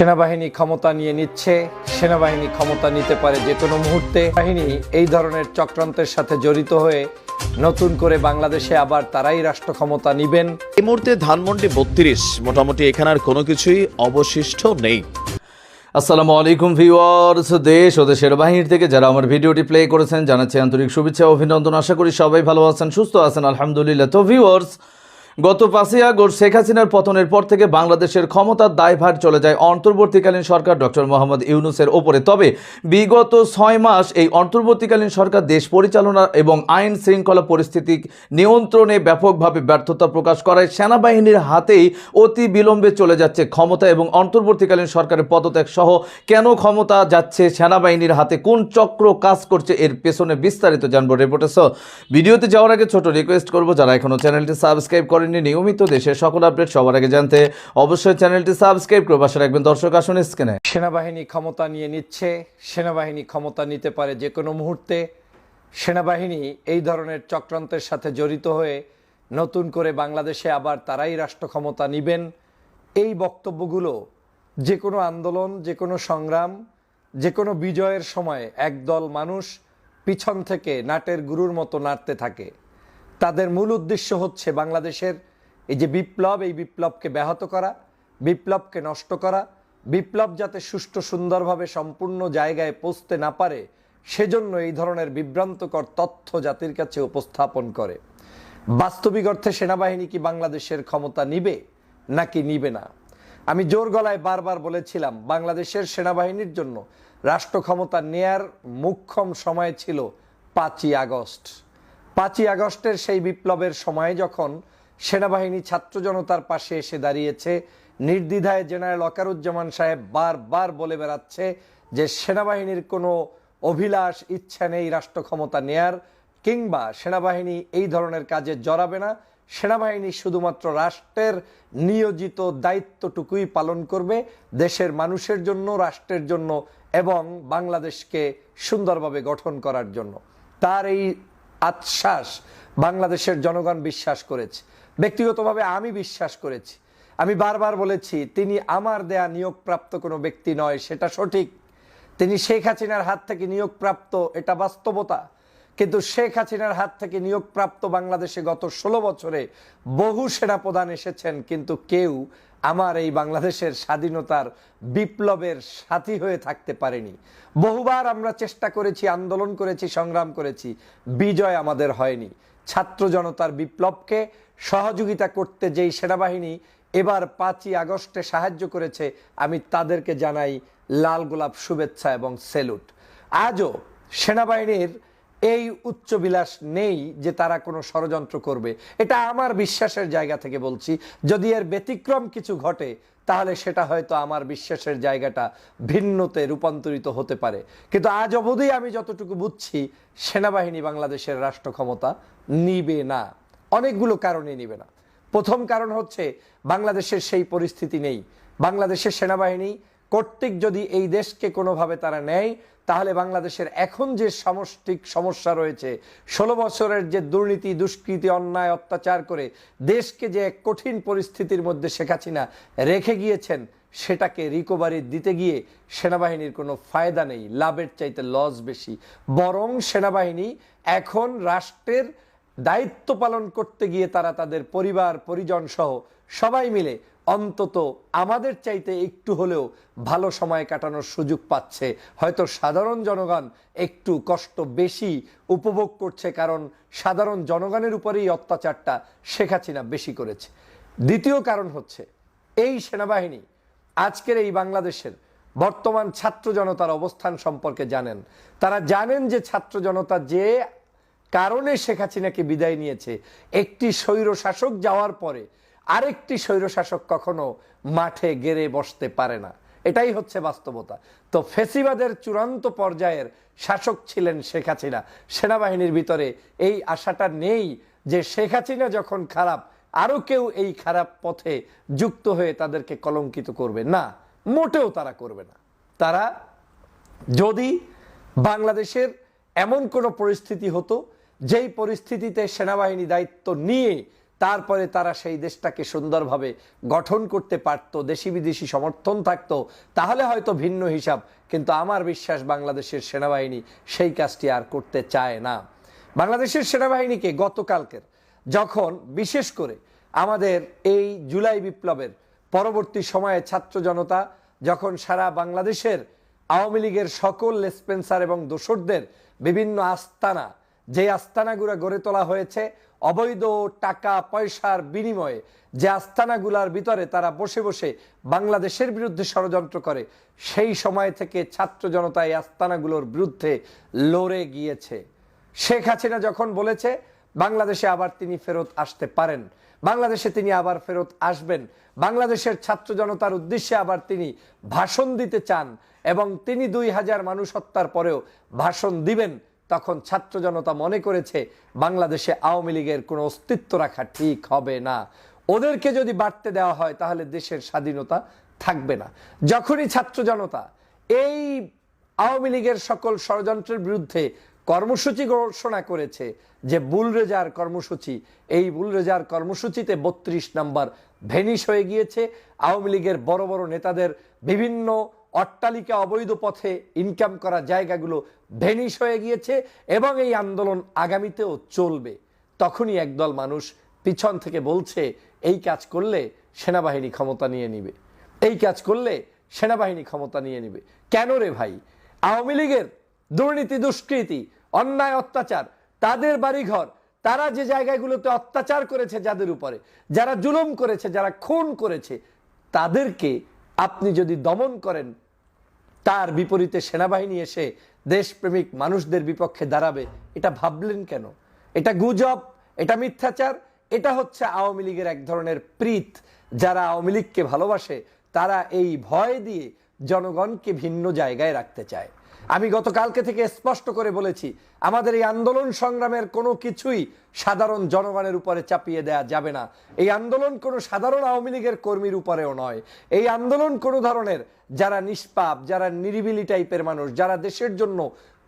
সেনাবাহিনী ক্ষমতা নিয়ে নিচ্ছে সেনাবাহিনী ক্ষমতা নিতে পারে যে কোনো মুহূর্তে। বাহিনী এই ধরনের চক্রান্তের সাথে জড়িত হয়ে নতুন করে বাংলাদেশে আবার তারাই রাষ্ট্র ক্ষমতা নিবেন। এই মুহূর্তে ধানমন্ডি বত্রিশ মোটামুটি এখানে আর কোনো কিছুই অবশিষ্ট নেই। আসসালামু আলাইকুম ভিউয়ার্স দেশ ও দেশের বাহির থেকে যারা আমার ভিডিওটি প্লে করেছেন জানাচ্ছি আন্তরিক শুভেচ্ছা ও অভিনন্দন। আশা করি সবাই ভালো আছেন সুস্থ আছেন আলহামদুলিল্লাহ। তো ভিউয়ার্স গত পাঁচই আগস্ট শেখ হাসিনার পতনের পর থেকে বাংলাদেশের ক্ষমতার দায়ভার চলে যায় অন্তর্বর্তীকালীন সরকার ডক্টর মোহাম্মদ ইউনুসের ওপরে। তবে বিগত ছয় মাস এই অন্তর্বর্তীকালীন সরকার দেশ পরিচালনা এবং আইন শৃঙ্খলা পরিস্থিতি নিয়ন্ত্রণে ব্যাপকভাবে ব্যর্থতা প্রকাশ করায় সেনাবাহিনীর হাতেই অতি বিলম্বে চলে যাচ্ছে ক্ষমতা এবং অন্তর্বর্তীকালীন সরকারের পদত্যাগ সহ কেন ক্ষমতা যাচ্ছে সেনাবাহিনীর হাতে, কোন চক্র কাজ করছে এর পেছনে বিস্তারিত জানব রিপোর্টে সো ভিডিওতে যাওয়ার আগে ছোট রিকোয়েস্ট করব, যারা এখনও চ্যানেলটি সাবস্ক্রাইব করেননি। নিয়মিত দেশের সকল আপডেট সবার আগে জানতে অবশ্যই চ্যানেলটি সাবস্ক্রাইব করে পাশে রাখবেন। দর্শক, আসুন স্ক্রিনে। সেনাবাহিনী ক্ষমতা নিয়ে নিচ্ছে। সেনাবাহিনী ক্ষমতা নিতে পারে যে কোনো মুহূর্তে। সেনাবাহিনী এই ধরনের চক্রান্তের সাথে জড়িত হয়ে নতুন করে বাংলাদেশে আবার তারাই রাষ্ট্র ক্ষমতা নিবেন। এই বক্তব্যগুলো যে কোনো আন্দোলন, যে কোনো সংগ্রাম, যে কোনো বিজয়ের সময় একদল মানুষ পিছন থেকে নাটের গুরুর মতো নাড়তে থাকে। তাদের মূল উদ্দেশ্য হচ্ছে বাংলাদেশের এই যে বিপ্লব, এই বিপ্লবকে ব্যাহত করা, বিপ্লবকে নষ্ট করা, বিপ্লব যাতে সুষ্ঠু, সুন্দরভাবে সম্পূর্ণ জায়গায় পৌঁছতে না পারে, সেজন্য এই ধরনের বিভ্রান্তকর তথ্য জাতির কাছে উপস্থাপন করে। বাস্তবিক অর্থে সেনাবাহিনী কি বাংলাদেশের ক্ষমতা নিবে, নাকি নিবে না? আমি জোর গলায় বারবার বলেছিলাম, বাংলাদেশের সেনাবাহিনীর জন্য রাষ্ট্র ক্ষমতা নেয়ার মুখ্যম সময় ছিল পাঁচই আগস্ট। পাঁচই আগস্টের সেই বিপ্লবের সময় যখন সেনাবাহিনী ছাত্র জনতার পাশে এসে দাঁড়িয়েছে, নির্দ্বিধায় জেনারেল অকারুজ্জামান সাহেব বারবার বলে বেড়াচ্ছে যে সেনাবাহিনীর কোনো অভিলাষ, ইচ্ছা নেই রাষ্ট্র ক্ষমতা নেয়ার, কিংবা সেনাবাহিনী এই ধরনের কাজে জড়াবে না। সেনাবাহিনী শুধুমাত্র রাষ্ট্রের নিয়োজিত দায়িত্বটুকুই পালন করবে, দেশের মানুষের জন্য, রাষ্ট্রের জন্য এবং বাংলাদেশকে সুন্দরভাবে গঠন করার জন্য। তার এই আশ্বাস বাংলাদেশের জনগণ বিশ্বাস করেছে। ব্যক্তিগতভাবে আমি বিশ্বাস করেছি। আমি বারবার বলেছি, তিনি আমার দেয়া নিয়োগপ্রাপ্ত কোনো ব্যক্তি নয়, সেটা সঠিক। তিনি শেখ হাসিনার হাত থেকে নিয়োগপ্রাপ্ত, এটা বাস্তবতা। কিন্তু শেখ হাসিনার হাত থেকে নিয়োগপ্রাপ্ত বাংলাদেশে গত ষোলো বছরে বহু সেনাপ্রধান এসেছেন, কিন্তু কেউ আমার এই বাংলাদেশের স্বাধীনতার বিপ্লবের সাথী হয়ে থাকতে পারেনি। বহুবার আমরা চেষ্টা করেছি, আন্দোলন করেছি, সংগ্রাম করেছি, বিজয় আমাদের হয়নি। ছাত্র জনতার বিপ্লবকে সহযোগিতা করতে যেই সেনাবাহিনী এবার পাঁচই আগস্টে সাহায্য করেছে, আমি তাদেরকে জানাই লাল গোলাপ শুভেচ্ছা এবং সেলুট। আজও সেনাবাহিনীর এই উচ্চবিলাস নেই যে তারা কোনো ষড়যন্ত্র করবে। এটা আমার বিশ্বাসের জায়গা থেকে বলছি। যদি এর ব্যতিক্রম কিছু ঘটে, তাহলে সেটা হয়তো আমার বিশ্বাসের জায়গাটা ভিন্নতে রূপান্তরিত হতে পারে। কিন্তু আজ অবধি আমি যতটুকু বুঝছি, সেনাবাহিনী বাংলাদেশের রাষ্ট্র ক্ষমতা নিবে না। অনেকগুলো কারণে নিবে না। প্রথম কারণ হচ্ছে, বাংলাদেশের সেই পরিস্থিতি নেই। বাংলাদেশের সেনাবাহিনী কর্তৃক যদি এই দেশকে কোনোভাবে তারা নেয়, তাহলে বাংলাদেশের এখন যে সামষ্টিক সমস্যা রয়েছে, ষোলো বছরের যে দুর্নীতি, দুষ্কৃতি, অন্যায়, অত্যাচার করে দেশকে যে এক কঠিন পরিস্থিতির মধ্যে শেখ হাসিনা রেখে গিয়েছেন, সেটাকে রিকভারি দিতে গিয়ে সেনাবাহিনীর কোনো ফায়দা নেই, লাভের চাইতে লস বেশি। বরং সেনাবাহিনী এখন রাষ্ট্রের দায়িত্ব পালন করতে গিয়ে তারা তাদের পরিবার পরিজন সহ সবাই মিলে অন্তত আমাদের চাইতে একটু হলেও ভালো সময় কাটানোর সুযোগ পাচ্ছে। হয়তো সাধারণ জনগণ একটু কষ্ট বেশি উপভোগ করছে কারণ সাধারণ জনগণের উপরেই অত্যাচারটা শেখ হাসিনা বেশি করেছে। দ্বিতীয় কারণ হচ্ছে, এই সেনাবাহিনী আজকের এই বাংলাদেশের বর্তমান ছাত্র জনতার অবস্থান সম্পর্কে জানেন। তারা জানেন যে ছাত্র জনতা যে কারণে শেখ হাসিনাকে বিদায় নিয়েছে, একটি স্বৈর শাসক যাওয়ার পরে আরেকটি স্বৈরশাসক কখনো মাঠে গেড়ে বসতে পারে না। এটাই হচ্ছে বাস্তবতা। তো ফেসিবাদের চূড়ান্ত পর্যায়ের শাসক ছিলেন শেখ হাসিনা। সেনাবাহিনীর ভিতরে এই আশাটা নেই যে শেখ হাসিনা যখন খারাপ, আরও কেউ এই খারাপ পথে যুক্ত হয়ে তাদেরকে কলঙ্কিত করবে। না, মোটেও তারা করবে না। তারা যদি বাংলাদেশের এমন কোনো পরিস্থিতি হতো, যেই পরিস্থিতিতে সেনাবাহিনী দায়িত্ব নিয়ে তারপরে তারা সেই দেশটাকে সুন্দরভাবে গঠন করতে পারত দেশি বিদেশি সমর্থন থাকতো, তাহলে হয়তো ভিন্ন হিসাব। কিন্তু আমার বিশ্বাস বাংলাদেশের সেনাবাহিনী সেই কাজটি আর করতে চায় না। বাংলাদেশের সেনাবাহিনীকে গতকালকের, যখন বিশেষ করে আমাদের এই জুলাই বিপ্লবের পরবর্তী সময়ে ছাত্র জনতা, যখন সারা বাংলাদেশের আওয়ামী লীগের সকল লেসপেন্সার এবং দোসরদের বিভিন্ন আস্তানা, যে আস্তানাগুলো গড়ে তোলা হয়েছে অবৈধ টাকা পয়সার বিনিময়ে যে আস্তানাগুলার ভিতরে তারা বসে বসে বাংলাদেশের বিরুদ্ধে ষড়যন্ত্র করে, সেই সময় থেকে ছাত্র জনতা এই আস্তানাগুলোর বিরুদ্ধে লড়ে গিয়েছে। শেখ হাসিনা যখন বলেছে, বাংলাদেশে আবার তিনি ফেরত আসতে পারেন, বাংলাদেশে তিনি আবার ফেরত আসবেন, বাংলাদেশের ছাত্র জনতার উদ্দেশ্যে আবার তিনি ভাষণ দিতে চান এবং তিনি দুই হাজার মানুষ হত্যার পরেও ভাষণ দিবেন তখন ছাত্র জনতা মনে করেছে বাংলাদেশে আওয়ামী লীগের কোনো অস্তিত্ব রাখা ঠিক হবে না। ওদেরকে যদি বাড়তে দেওয়া হয়, তাহলে দেশের স্বাধীনতা থাকবে না। যখনই ছাত্র জনতা এই আওয়ামী লীগের সকল ষড়যন্ত্রের বিরুদ্ধে কর্মসূচি ঘোষণা করেছে যে বুলরেজার কর্মসূচি, এই বুলরেজার কর্মসূচিতে বত্রিশ নাম্বার ভেনিশ হয়ে গিয়েছে। আওয়ামী লীগের বড় বড় নেতাদের বিভিন্ন অট্টালিকা অবৈধ পথে ইনকাম করা জায়গাগুলো ভেনিশ হয়ে গিয়েছে এবং এই আন্দোলন আগামীতেও চলবে। তখনই একদল মানুষ পিছন থেকে বলছে, এই কাজ করলে সেনাবাহিনী ক্ষমতা নিয়ে নিবে। এই কাজ করলে সেনাবাহিনী ক্ষমতা নিয়ে নিবে। কেন রে ভাই? আওয়ামী লীগের দুর্নীতি, দুষ্কৃতি, অন্যায়, অত্যাচার, তাদের বাড়িঘর, তারা যে জায়গাগুলোতে অত্যাচার করেছে যাদের উপরে, যারা জুলুম করেছে, যারা খুন করেছে, তাদেরকে আপনি যদি দমন করেন, তার বিপরীতে সেনাবাহিনী এসে দেশপ্রেমিক মানুষদের বিপক্ষে দাঁড়াবে, এটা ভাবলেন কেন? এটা গুজব, এটা মিথ্যাচার, এটা হচ্ছে আওয়ামী লীগের এক ধরনের প্রীত। যারা আওয়ামী লীগকে ভালোবাসে, তারা এই ভয় দিয়ে জনগণকে ভিন্ন জায়গায় রাখতে চায়। আমি গতকালকে থেকে স্পষ্ট করে বলেছি, আমাদের এই আন্দোলন সংগ্রামের কোনো কিছুই সাধারণ জনগণের উপরে চাপিয়ে দেয়া যাবে না। এই আন্দোলন কোনো সাধারণ আওয়ামী লীগের কর্মীর উপরেও নয়। এই আন্দোলন কোনো ধরনের যারা নিষ্পাপ, যারা নিরিবিলি টাইপের মানুষ, যারা দেশের জন্য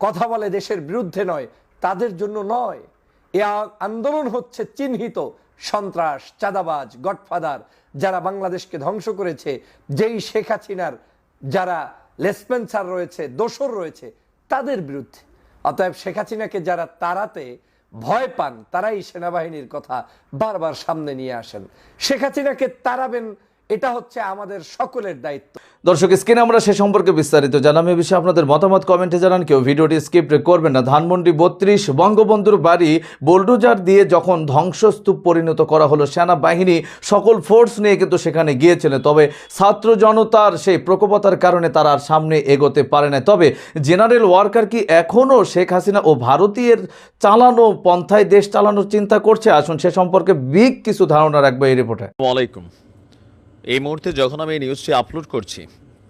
কথা বলে দেশের বিরুদ্ধে নয়, তাদের জন্য নয়। এ আন্দোলন হচ্ছে চিহ্নিত সন্ত্রাস, চাঁদাবাজ, গডফাদার যারা বাংলাদেশকে ধ্বংস করেছে, যেই শেখ হাসিনার যারা লেসপেন্সার রয়েছে দোসর রয়েছে, তাদের বিরুদ্ধে। অতএব শেখ হাসিনাকে যারা তাড়াতে ভয় পান, তারাই সেনাবাহিনীর কথা বারবার সামনে নিয়ে আসেন। শেখ হাসিনাকে তাড়াবেন এটা হচ্ছে আমাদের সকলের দায়িত্ব। দর্শক স্ক্রিনে আমরা সে সম্পর্কে বিস্তারিত জানাম। এ বিষয়ে আপনাদের মতামত কমেন্টে জানান। কেউ ভিডিওটি স্কিপ করবেন না। ধানমন্ডি বত্রিশ বঙ্গবন্ধুর বাড়ি বোল্ডোজার দিয়ে যখন ধ্বংসস্তূপ পরিণত করা হলো সেনাবাহিনী সকল ফোর্স নিয়ে কিন্তু সেখানে গিয়েছিলেন। তবে ছাত্র জনতার সেই প্রকোপতার কারণে তারা আর সামনে এগোতে পারে না তবে জেনারেল ওয়ার্কার কি এখনও শেখ হাসিনা ও ভারতীয়ের চালানো পন্থায় দেশ চালানোর চিন্তা করছে? আসুন সে সম্পর্কে বিগ কিছু ধারণা রাখব এই রিপোর্টে। আলাইকুম। এই মুহূর্তে যখন আমি এই নিউজটি আপলোড করছি,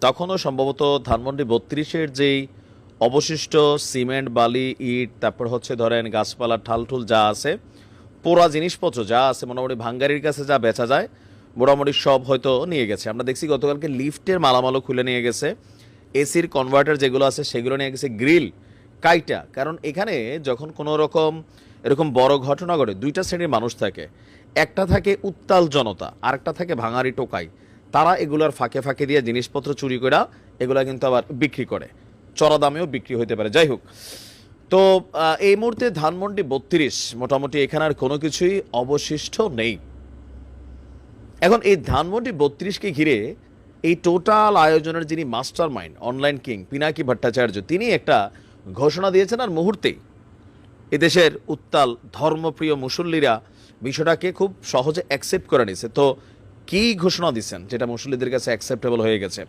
তখনও সম্ভবত ধানমন্ডি বত্রিশের যেই অবশিষ্ট সিমেন্ট, বালি, ইট, তারপর হচ্ছে ধরেন গাছপালা, ঠালঠুল যা আছে, পোড়া জিনিসপত্র যা আছে, মোটামুটি ভাঙ্গারির কাছে যা বেচা যায়, মোটামুটি সব হয়তো নিয়ে গেছে। আমরা দেখছি গতকালকে লিফটের মালামালও খুলে নিয়ে গেছে, এসির কনভার্টার যেগুলো আছে সেগুলো নিয়ে গেছে গ্রিল, কাইটা। কারণ এখানে যখন কোনো রকম, এরকম বড় ঘটনা ঘটে, দুইটা শ্রেণির মানুষ থাকে। একটা থাকে উত্তাল জনতা, আরেকটা থাকে ভাঙারি টোকাই। তারা এগুলার ফাঁকে ফাঁকে দিয়ে জিনিসপত্র চুরি করে এগুলা কিন্তু আবার বিক্রি করে। চড়া দামেও বিক্রি হতে পারে। যাই হোক, তো এই মুহূর্তে ধানমন্ডি বত্রিশ, মোটামুটি এখানে আর কোনো কিছুই অবশিষ্ট নেই। এখন এই ধানমন্ডি বত্রিশকে ঘিরে এই টোটাল আয়োজনের যিনি mastermind online king Pinaki Bhattacharya, তিনি একটা ঘোষণা দিয়েছেন আর মুহূর্তেই। এদেশের উত্তাল ধর্মপ্রিয় মুসল্লিরা বিষয়টাকে খুব সহজে অ্যাকসেপ্ট করে নিছে। তো কি ঘোষণা দিচ্ছেন যেটা মুসল্লিদের কাছে অ্যাকসেপ্টেবল হয়ে গেছে?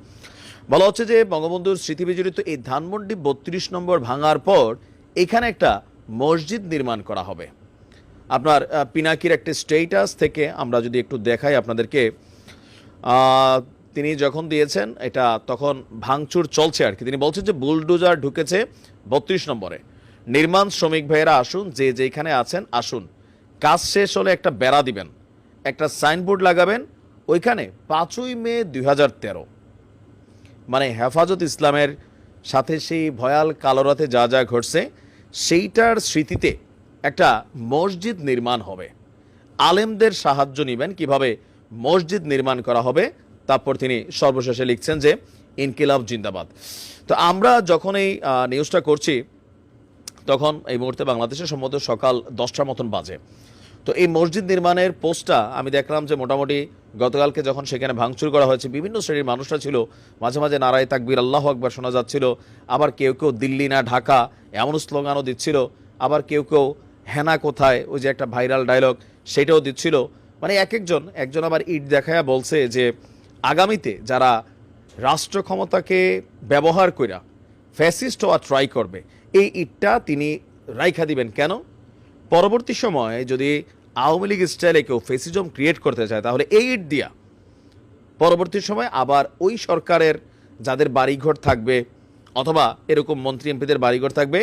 বলা হচ্ছে যে বঙ্গবন্ধুর স্মৃতি বিজড়িত এই ধানমন্ডি বত্রিশ নম্বর ভাঙার পর এখানে একটা মসজিদ নির্মাণ করা হবে। আপনার পিনাকির একটা স্টেটাস থেকে আমরা যদি একটু দেখাই আপনাদেরকে তিনি যখন দিয়েছেন এটা তখন ভাঙচুর চলছে আর কি। তিনি বলছেন যে বুলডোজার ঢুকেছে বত্রিশ নম্বরে। নির্মাণ শ্রমিক ভাইয়েরা আসুন, যে যেখানে আছেন আসুন। কাজ শেষ হলে একটা বেড়া দিবেন, একটা সাইনবোর্ড লাগাবেন, ওইখানে পাঁচই মে দুই হাজার তেরো। মানে হেফাজত ইসলামের সাথে সেই ভয়াল কালোরাতে যা যা ঘটছে, সেইটার স্মৃতিতে একটা মসজিদ নির্মাণ হবে। আলেমদের সাহায্য নেবেন, কীভাবে মসজিদ নির্মাণ করা হবে, তারপর তিনি সর্বশেষে লিখছেন যে, ইনকিলাব জিন্দাবাদ। তো আমরা যখন এই নিউজটা করছি, তখন এই মুহূর্তে বাংলাদেশে সম্ভবত সকাল দশটার মতন বাজে। তো এই মসজিদ নির্মাণের পোস্টটা আমি দেখলাম যে মোটামুটি গতকালকে যখন সেখানে ভাঙচুর করা হয়েছে, বিভিন্ন শ্রেণির মানুষরা ছিল। মাঝে মাঝে নারায় তাকবির, আল্লাহ আকবার শোনা যাচ্ছিল। আবার কেউ কেউ দিল্লি না ঢাকা এমন স্লোগানও দিচ্ছিল। আবার কেউ কেউ হেনা কোথায়, ওই যে একটা ভাইরাল ডায়লগ সেটাও দিচ্ছিল। মানে এক একজন একজন আবার ইট দেখায়া বলছে যে আগামীতে যারা রাষ্ট্র ক্ষমতাকে ব্যবহার কইরা ফ্যাসিস্ট হওয়া ট্রাই করবে, এই ইটটা তিনি রাইখা দিবেন। কেন? পরবর্তী সময়ে যদি আওয়ামী লীগ স্টাইলে কেউ ফেসিজম ক্রিয়েট করতে চায়, তাহলে এই ইট দিয়া পরবর্তী সময় আবার ওই সরকারের যাদের বাড়িঘর থাকবে অথবা এরকম মন্ত্রী এমপিদের বাড়িঘর থাকবে,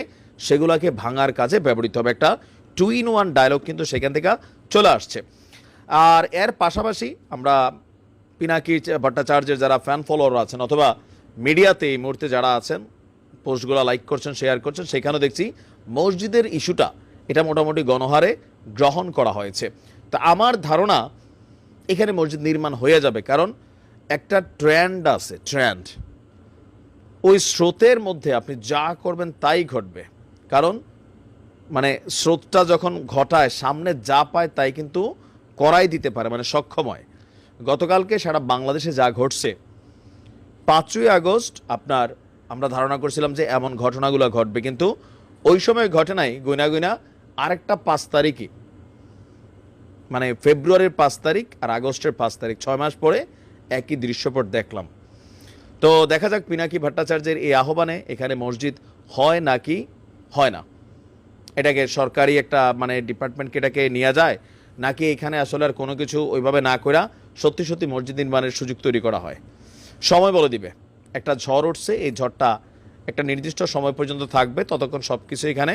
সেগুলোকে ভাঙার কাজে ব্যবহৃত হবে। একটা টু ইন ওয়ান ডায়লগ কিন্তু সেখান থেকে চলে আসছে। আর এর পাশাপাশি আমরা পিনাকি ভট্টাচার্যের যারা ফ্যান ফলোয়ার আছেন অথবা মিডিয়াতে এই মুহূর্তে যারা আছেন পোস্টগুলো লাইক করছেন শেয়ার করছেন, সেখানেও দেখছি মসজিদের ইস্যুটা এটা মোটামুটি গণহারে গ্রহণ করা হয়েছে। তা আমার ধারণা এখানে মসজিদ নির্মাণ হয়ে যাবে কারণ একটা ট্রেন্ড আছে ট্রেন্ড ওই স্রোতের মধ্যে আপনি যা করবেন তাই ঘটবে। কারণ মানে স্রোতটা যখন ঘটায়, সামনে যা পায় তাই কিন্তু করাই দিতে পারে মানে সক্ষম হয় গতকালকে সারা বাংলাদেশে যা ঘটছে, পাঁচই আগস্ট আপনার, আমরা ধারণা করছিলাম যে এমন ঘটনাগুলো ঘটবে, কিন্তু ওই সময় ঘটে নাই, গুনা গুনা আরেকটা পাঁচ তারিখই। মানে ফেব্রুয়ারির পাঁচ তারিখ আর আগস্টের পাঁচ তারিখ, ছয় মাস পরে একই দৃশ্যপট দেখলাম। তো দেখা যাক পিনাকি ভট্টাচার্যের এই আহ্বানে এখানে মসজিদ হয় নাকি হয় না। এটাকে সরকারি একটা মানে ডিপার্টমেন্টকে এটাকে নিয়ে যায় নাকি এখানে আসলে আর কোনো কিছু ওইভাবে না করা সত্যি সত্যি মসজিদ নির্মাণের সুযোগ তৈরি করা হয়। সময় বলে দিবে। একটা ঝড় উঠছে, এই ঝড়টা একটা নির্দিষ্ট সময় পর্যন্ত থাকবে, ততক্ষণ সব কিছু এখানে